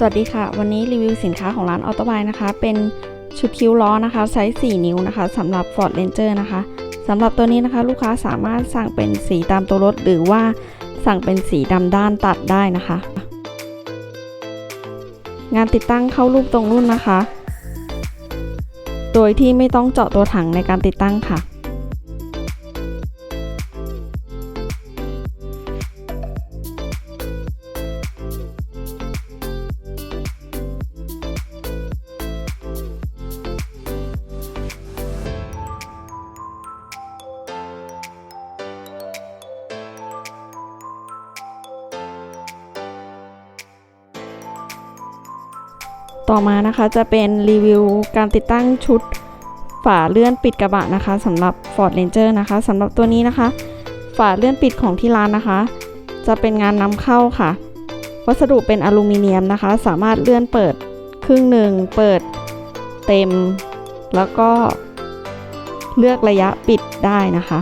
สวัสดีค่ะ วันนี้รีวิวสินค้าของร้านออโตบายนะคะ เป็นชุดคิ้วล้อนะคะไซส์ 4 นิ้วนะคะสำหรับ Ford Ranger นะคะสำหรับตัวนี้นะคะลูกค้าสามารถสั่งเป็นสีตามตัวรถ หรือว่าสั่งเป็นสีดำด้านตัดได้นะคะ งานติดตั้งเข้ารูปตรงรุ่นนะคะ โดยที่ไม่ต้องเจาะตัวถังในการติดตั้งค่ะ ต่อมานะคะจะเป็นรีวิวการติดตั้งชุดฝาเลื่อนปิดกระบะนะคะสำหรับ Ford Ranger นะคะสำหรับตัวนี้นะคะ ฝาเลื่อนปิดของที่ร้านนะคะ จะเป็นงานนำเข้าค่ะ วัสดุเป็นอลูมิเนียมนะคะ สามารถเลื่อนเปิดครึ่งหนึ่งเปิดเต็ม แล้วก็เลือกระยะปิดได้นะคะ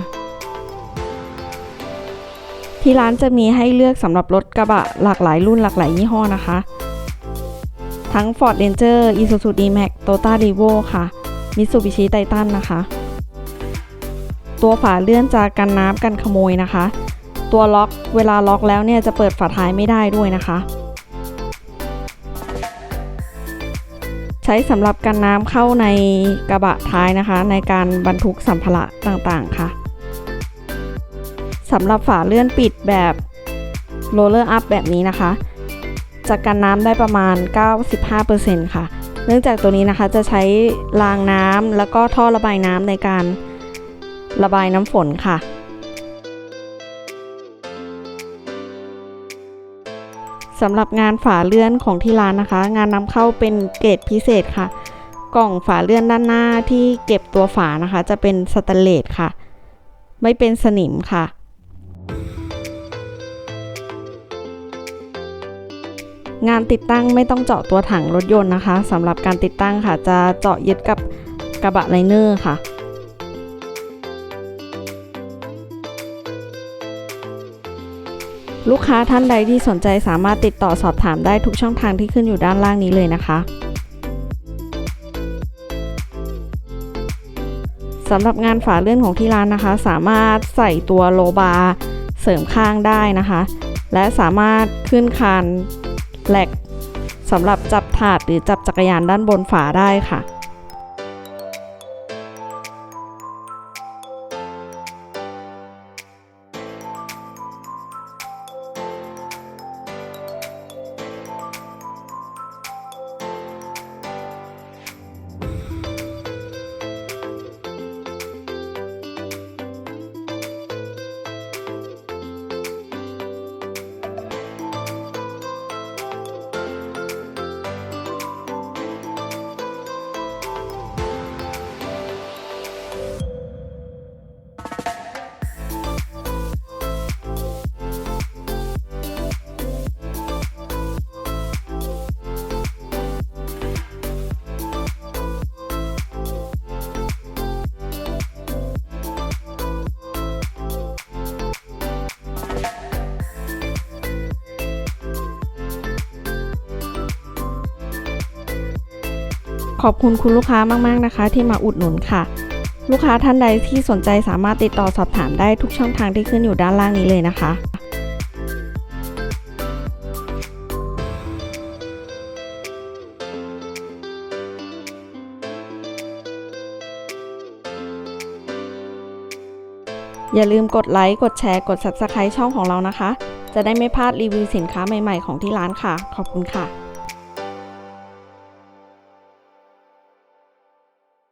ที่ร้านจะมีให้เลือกสำหรับรถกระบะหลากหลายรุ่นหลากหลายยี่ห้อนะคะ ทั้ง Ford Ranger Isuzu D-Max Toyota Revo ค่ะ Mitsubishi Titan นะคะ ตัวฝาเลื่อนจะกันน้ำกันขโมยนะคะ ตัวล็อกเวลาล็อกแล้วเนี่ยจะเปิดฝาท้ายไม่ได้ด้วยนะคะ ใช้สำหรับกันน้ำเข้าในกระบะท้ายนะคะ ในการบรรทุกสัมภาระต่างๆค่ะสำหรับฝาเลื่อนปิดแบบ roller up แบบนี้นะคะ จะกันน้ำได้ประมาณ 95%ค่ะ เนื่องจากตัวนี้นะคะจะใช้รางน้ำแล้วก็ท่อระบายน้ำในการระบายน้ำฝนค่ะสำหรับงานฝาเลื่อนของที่ร้านนะคะ งานนำเข้าเป็นเกรดพิเศษค่ะ กล่องฝาเลื่อนด้านหน้าที่เก็บตัวฝานะคะ จะเป็นสแตนเลสค่ะ ไม่เป็นสนิมค่ะ งานติดตั้งไม่ต้องเจาะตัวถังรถยนต์นะคะสำหรับการติดตั้งค่ะ จะเจาะยึดกับกระบะไลเนอร์ค่ะลูกค้าท่านใดที่สนใจสามารถติดต่อสอบถามได้ทุกช่องทางที่ขึ้นอยู่ด้านล่างนี้เลยนะคะสำหรับงานฝาเลื่อนของที่ร้านนะคะ สามารถใส่ตัวโลบาร์เสริมข้างได้นะคะ และสามารถขึ้นคาน แหลกสำหรับจับถาดหรือจับจักรยานด้านบนฝาได้ค่ะ ขอบคุณคุณลูกค้ามากๆนะคะ ที่มาอุดหนุนค่ะ ลูกค้าท่านใดที่สนใจสามารถติดต่อสอบถามได้ทุกช่องทางที่ขึ้นอยู่ด้านล่างนี้เลยนะคะอย่าลืมกดไลค์ กดแชร์ กด Subscribe ช่องของเรานะคะ จะได้ไม่พลาดรีวิวสินค้าใหม่ ๆ ของที่ร้านค่ะ ขอบคุณค่ะ